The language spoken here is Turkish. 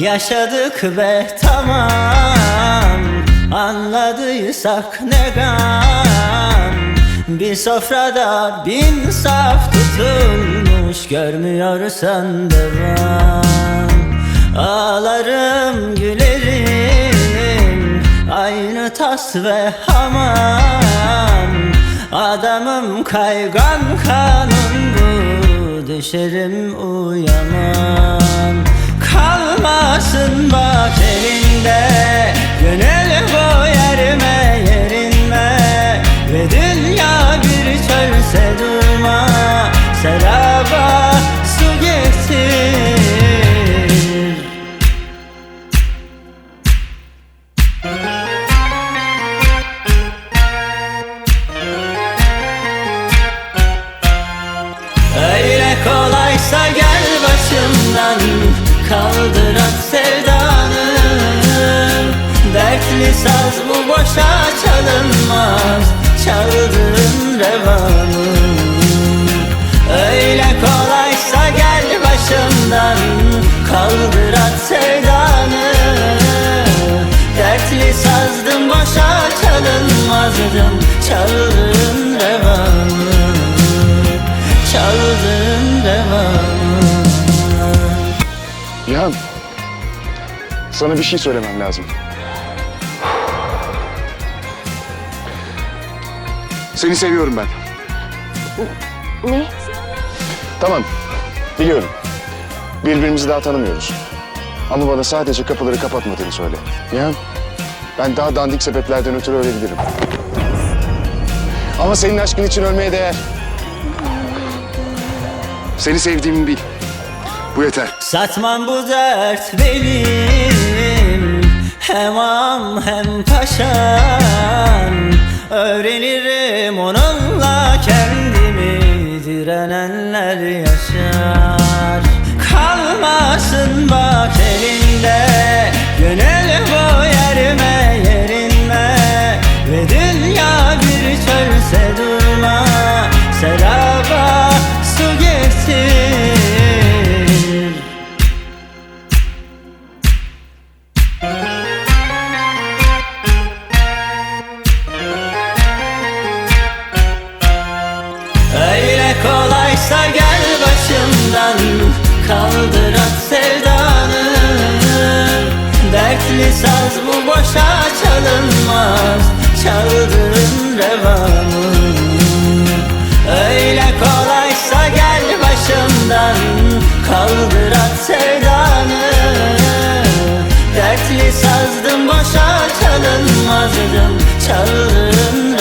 Yaşadık ve tamam Anladıysak ne gam. Bir sofrada bin saf tutulmuş Görmüyorsan devam. Ağlarım gülerim Aynı tas ve hamam. Adamım kaygan kanun bu Düşerim uyanam Kalmasın bak elinde Gönül bu yerime yerinme. Ve dünya bir çölse durma Seraba su getir. Öyle kolaysa gel başımdan Kaldır at sevdanı. Dertli saz bu boşa çalınmaz Çaldığın revanı. Öyle kolaysa gel başımdan Kaldır at sevdanı. Dertli sazdım boşa çalınmazdım Çaldığın revanı. Çaldığın revanı Nihan, sana bir şey söylemem lazım. Seni seviyorum ben. Ne? Tamam, biliyorum. Birbirimizi daha tanımıyoruz. Ama bana sadece kapıları kapatmadığını söyle. Nihan, ben daha dandik sebeplerden ötürü ölebilirim. Ama senin aşkın için ölmeye değer. Seni sevdiğimi bil. Bu yeter. Satmam bu dert benim. Hem am hem paşam Öğrenirim onunla kendimi. Direnenler yaşar. Kalmasın bak elinde. Gönül bu kolaysa gel başımdan Kaldır at sevdanı. Dertli saz bu boşa çalınmaz Çaldığın revanı Öyle kolaysa gel başımdan Kaldır at sevdanı. Dertli sazdım boşa çalınmazdım Çaldığın